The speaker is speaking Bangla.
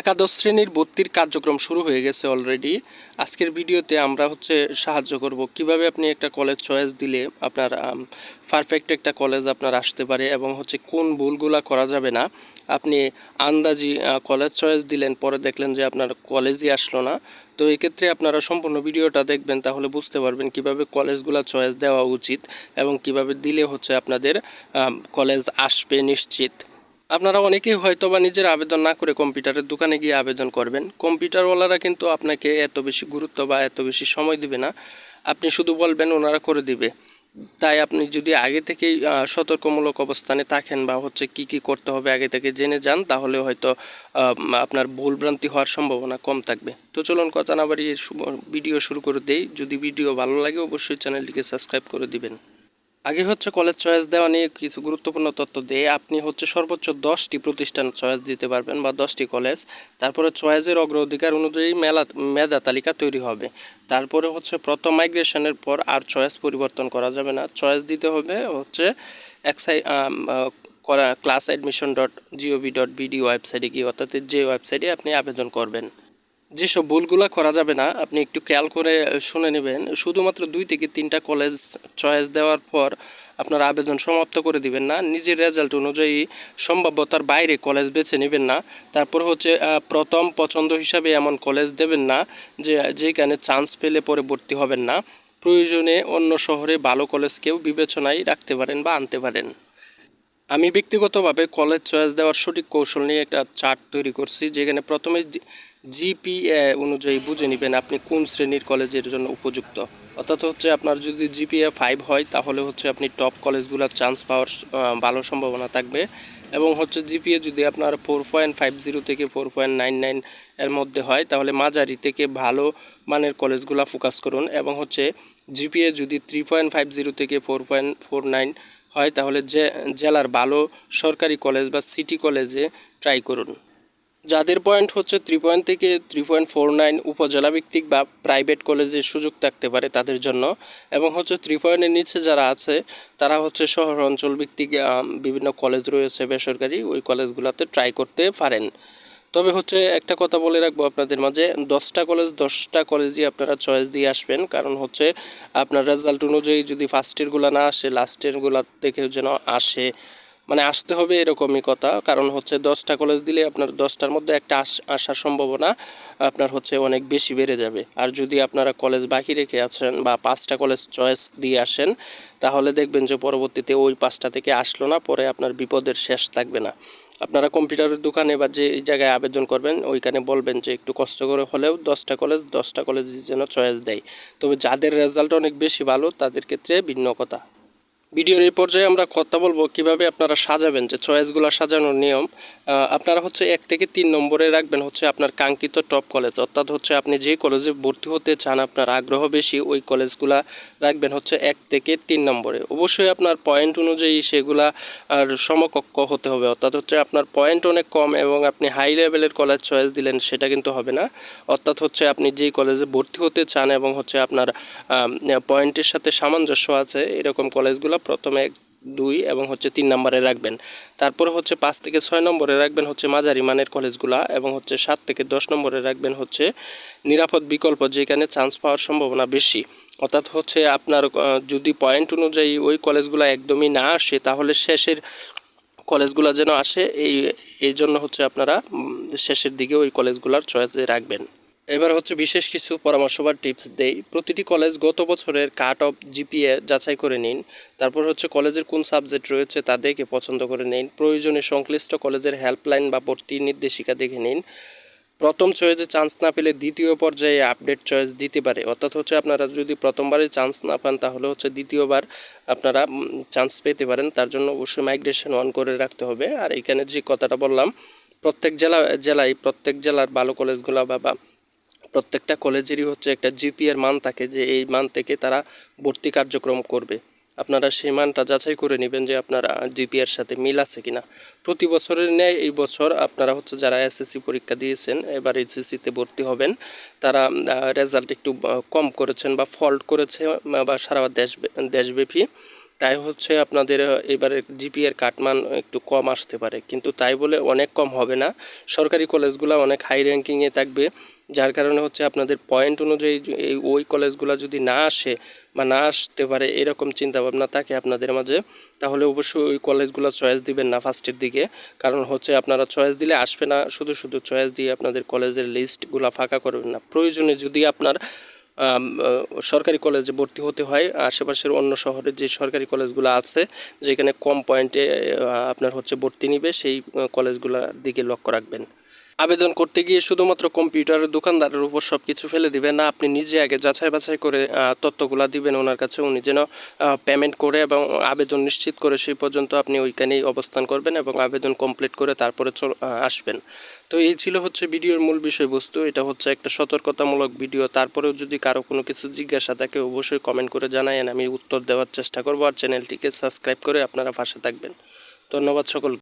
একাদশ শ্রেণির ভর্তির কার্যক্রম শুরু হয়ে গেছে অলরেডি আজকের ভিডিওতে আমরা হচ্ছে সাহায্য করব কীভাবে আপনি একটা কলেজ চয়েস দিলে আপনার পারফেক্ট একটা কলেজ আপনার আসতে পারে এবং হচ্ছে কোন ভুলগুলা করা যাবে না। আপনি আন্দাজি কলেজ চয়েস দিলেন, পরে দেখলেন যে আপনার কলেজই আসলো না। তো এই ক্ষেত্রে আপনারা সম্পূর্ণ ভিডিওটা দেখবেন, তাহলে বুঝতে পারবেন কীভাবে কলেজগুলো চয়েস দেওয়া উচিত এবং কীভাবে দিলে হচ্ছে আপনাদের কলেজ আসবে নিশ্চিত। আপনারা অনেকেই হয়তো বা নিজের আবেদন না করে কম্পিউটারের দোকানে গিয়ে আবেদন করবেন। কম্পিউটারওয়ালারা কিন্তু আপনাকে এত বেশি গুরুত্ব বা এত বেশি সময় দিবে না। আপনি শুধু বলবেন, ওনারা করে দিবে। তাই আপনি যদি আগে থেকেই সতর্কমূলক অবস্থানে থাকেন বা হচ্ছে কি কি করতে হবে আগে থেকে জেনে যান, তাহলে হয়তো আপনার ভুলভ্রান্তি হওয়ার সম্ভাবনা কম থাকবে। তো চলুন কথা না বাড়িয়ে ভিডিও শুরু করে দেই। যদি ভিডিও ভালো লাগে, অবশ্যই চ্যানেলটিকে সাবস্ক্রাইব করে দিবেন। আগে হচ্ছে কলেজ চয়েস দেওয়া নিয়ে কিছু গুরুত্বপূর্ণ তথ্য দিয়ে আপনি হচ্ছে সর্বোচ্চ দশটি প্রতিষ্ঠান চয়েস দিতে পারবেন বা দশটি কলেজ তারপরে চয়েসের অগ্রাধিকার অনুযায়ী মেলা, মেধা তালিকা তৈরি হবে। তারপরে হচ্ছে প্রথম মাইগ্রেশনের পর আর চয়েস পরিবর্তন করা যাবে না। চয়েস দিতে হবে হচ্ছে এক্সাই করা class admission dot gov dot BD ওয়েবসাইটে গিয়ে অর্থাৎ যে ওয়েবসাইটে আপনি আবেদন করবেন। যেসব ভুলগুলো করা যাবে না, আপনি একটু খেয়াল করে শুনে নেবেন। শুধুমাত্র দুই থেকে তিনটা কলেজ চয়েস দেওয়ার পর আপনার আবেদন সমাপ্ত করে দিবেন না। নিজের রেজাল্ট অনুযায়ী সম্ভাব্যতার বাইরে কলেজ বেছে নেবেন না। তারপর হচ্ছে প্রথম পছন্দ হিসাবে এমন কলেজ দেবেন না, যে, যেখানে চান্স পেলে পরে ভর্তি হবেন না। প্রয়োজনে অন্য শহরে ভালো কলেজকেও বিবেচনায় রাখতে পারেন বা আনতে পারেন। আমি ব্যক্তিগতভাবে কলেজ চয়েস দেওয়ার সঠিক কৌশল নিয়ে একটা চার্ট তৈরি করছি, যেখানে প্রথমে জিপিএ অনুযায়ী বুঝে নেবেন আপনি কোন শ্রেণির কলেজের জন্য উপযুক্ত। অর্থাৎ হচ্ছে আপনার যদি জিপিএ ফাইভ হয়, তাহলে হচ্ছে আপনি টপ কলেজগুলোর চান্স পাওয়ার ভালো সম্ভাবনা থাকবে। এবং হচ্ছে জিপিএ যদি আপনার ফোর পয়েন্ট ফাইভ জিরো থেকে ফোর পয়েন্ট নাইন নাইন এর মধ্যে হয়, তাহলে মাঝারি থেকে ভালো মানের কলেজগুলো ফোকাস করুন। এবং হচ্ছে জিপিএ যদি থ্রি পয়েন্ট ফাইভ জিরো থেকে ফোর পয়েন্ট ফোর নাইন হয়, তাহলে জেলার ভালো সরকারি কলেজ বা সিটি কলেজে ট্রাই করুন। যাদের পয়েন্ট হচ্ছে থ্রি পয়েন্ট থেকে থ্রি পয়েন্ট ফোর নাইন উপজেলা ভিত্তিক বা প্রাইভেট কলেজে সুযোগ থাকতে পারে তাদের জন্য। এবং হচ্ছে থ্রি পয়েন্টের নিচে যারা আছে, তারা হচ্ছে শহর অঞ্চল ভিত্তিক বিভিন্ন কলেজ রয়েছে বেসরকারি, ওই কলেজগুলোতে ট্রাই করতে পারেন। তবে হচ্ছে একটা কথা বলে রাখব আপনাদের মাঝে, দশটা কলেজ দশটা কলেজই আপনারা চয়েস দিয়ে আসবেন। কারণ হচ্ছে আপনার রেজাল্ট অনুযায়ী যদি ফার্স্ট ইয়ারগুলো না আসে লাস্ট ইয়ারগুলো থেকে যেন আসে মানে আসতে হবে এরকমই কথা। কারণ হচ্ছে দশটা কলেজ দিলে আপনার দশটার মধ্যে একটা আস- আসার সম্ভাবনা আপনার হচ্ছে অনেক বেশি বেড়ে যাবে। আর যদি আপনারা কলেজ বাকি রেখে আছেন বা পাঁচটা কলেজ চয়েস দিয়ে আসেন, তাহলে দেখবেন যে পরবর্তীতে ওই পাঁচটা থেকে আসলো না, পরে আপনার বিপদের শেষ থাকবে না। আপনারা কম্পিউটারের দোকানে বা যে জায়গায় আবেদন করবেন, ওইখানে বলবেন যে একটু কষ্ট করে হলেও দশটা কলেজ দশটা কলেজ যেন চয়েস দেয়। তবে যাদের রেজাল্ট অনেক বেশি ভালো, তাদের ক্ষেত্রে ভিন্ন কথা। ভিডিওর এই পর্যায়ে আমরা কথা বলব কীভাবে আপনারা সাজাবেন, যে চয়েসগুলো সাজানোর নিয়ম। আপনারা হচ্ছে এক থেকে তিন নম্বরে রাখবেন হচ্ছে আপনার কাঙ্ক্ষিত টপ কলেজ। অর্থাৎ হচ্ছে আপনি যে কলেজে ভর্তি হতে চান, আপনার আগ্রহ বেশি, ওই কলেজগুলা রাখবেন হচ্ছে এক থেকে তিন নম্বরে। অবশ্যই আপনার পয়েন্ট অনুযায়ী সেগুলা আর সমকক্ষ হতে হবে। অর্থাৎ হচ্ছে আপনার পয়েন্ট অনেক কম এবং আপনি হাই লেভেলের কলেজ চয়েস দিলেন, সেটা কিন্তু হবে না। অর্থাৎ হচ্ছে আপনি যেই কলেজে ভর্তি হতে চান এবং হচ্ছে আপনার পয়েন্টের সাথে সামঞ্জস্য আছে, এরকম কলেজগুলো প্রথমে এক, দুই এবং হচ্ছে তিন নম্বরে রাখবেন। তারপরে হচ্ছে পাঁচ থেকে ছয় নম্বরে রাখবেন হচ্ছে মাঝারি মানের কলেজগুলা এবং হচ্ছে সাত থেকে দশ নম্বরে রাখবেন হচ্ছে নিরাপদ বিকল্প যেখানে চান্স পাওয়ার সম্ভাবনা বেশি। অর্থাৎ হচ্ছে আপনার যদি পয়েন্ট অনুযায়ী ওই কলেজগুলো একদমই না আসে তাহলে শেষের কলেজগুলো যেন আসে এই এই জন্য হচ্ছে আপনারা শেষের দিকে ওই কলেজগুলোর চয়েসে রাখবেন। এবার হচ্ছে বিশেষ কিছু পরামর্শ বা টিপস দেই। প্রতিটি কলেজ গত বছরের কাট অফ জিপিএ যাচাই করে নিন। তারপর হচ্ছে কলেজের কোন সাবজেক্ট রয়েছে তা দেখে পছন্দ করে নিন। প্রয়োজনে সংশ্লিষ্ট কলেজের হেল্পলাইন বা ভর্তি নির্দেশিকা দেখে নিন। প্রথম চয়েসে চান্স না পেলে দ্বিতীয় পর্যায়ে আপডেট চয়েস দিতে পারে। অর্থাৎ হচ্ছে আপনারা যদি প্রথমবারে চান্স না পান, তাহলে হচ্ছে দ্বিতীয়বার আপনারা চান্স পেতে পারেন। তার জন্য অবশ্যই মাইগ্রেশন অন করে রাখতে হবে। আর এখানে যে কথাটা বললাম, প্রত্যেক জেলা, জেলায় প্রত্যেক জেলার ভালো কলেজগুলো বা প্রত্যেকটা কলেজেরই হচ্ছে একটা জিপিএর মান থাকে যে এই মান থেকে তারা ভর্তি কার্যক্রম করবে। আপনারা সেই মানটা যাচাই করে নেবেন যে আপনারা জিপিএর সাথে মিল আছে কিনা। প্রতি বছরের ন্যায় এই বছর আপনারা হচ্ছে যারা এসএসসি পরীক্ষা দিয়েছেন, এবার এইচএসসিতে ভর্তি হবেন, তারা রেজাল্ট একটু কম করেছেন বা ফল্ট করেছে বা সারা দেশ দেশব্যাপী। তাই হচ্ছে আপনাদের এবারে জিপি এর কাটমান একটু কম আসতে পারে। কিন্তু তাই বলে অনেক কম হবে না। সরকারি কলেজগুলো অনেক হাই র্যাঙ্কিংয়ে থাকবে। যার কারণে হচ্ছে আপনাদের পয়েন্ট অনুযায়ী এই ওই কলেজগুলো যদি না আসে বা না আসতে পারে এরকম চিন্তাভাবনা থাকে আপনাদের মাঝে, তাহলে অবশ্যই ওই কলেজগুলো চয়েস দিবেন না ফার্স্টের দিকে। কারণ হচ্ছে আপনারা চয়েস দিলে আসবে না, শুধু শুধু চয়েস দিয়ে আপনাদের কলেজের লিস্টগুলো ফাঁকা করবেন না। প্রয়োজনে যদি আপনার সরকারি কলেজে ভর্তি হতে হয়, আশেপাশের অন্য শহরের যে সরকারি কলেজগুলো আছে, যেখানে কম পয়েন্টে আপনার হচ্ছে ভর্তি নিবে, সেই কলেজগুলোর দিকে লক্ষ্য রাখবেন। আবেদন করতে গিয়ে শুধুমাত্র কম্পিউটারের দোকানদারের উপর সব কিছু ফেলে দিবেন না, আপনি নিজে আগে যাচাই বাছাই করে তথ্যগুলা দিবেন ওনার কাছে, উনি যেন পেমেন্ট করে এবং আবেদন নিশ্চিত করে সেই পর্যন্ত আপনি ওইখানেই অবস্থান করবেন এবং আবেদন কমপ্লিট করে তারপরে আসবেন। তো এই ছিল হচ্ছে ভিডিওর মূল বিষয়বস্তু, এটা হচ্ছে একটা সতর্কতামূলক ভিডিও, তারপরেও যদি কারও কোনো কিছু জিজ্ঞাসা থাকে অবশ্যই কমেন্ট করে জানায়েন, আমি উত্তর দেওয়ার চেষ্টা করব, আর চ্যানেলটিকে সাবস্ক্রাইব করে আপনারা পাশে থাকবেন। ধন্যবাদ সকল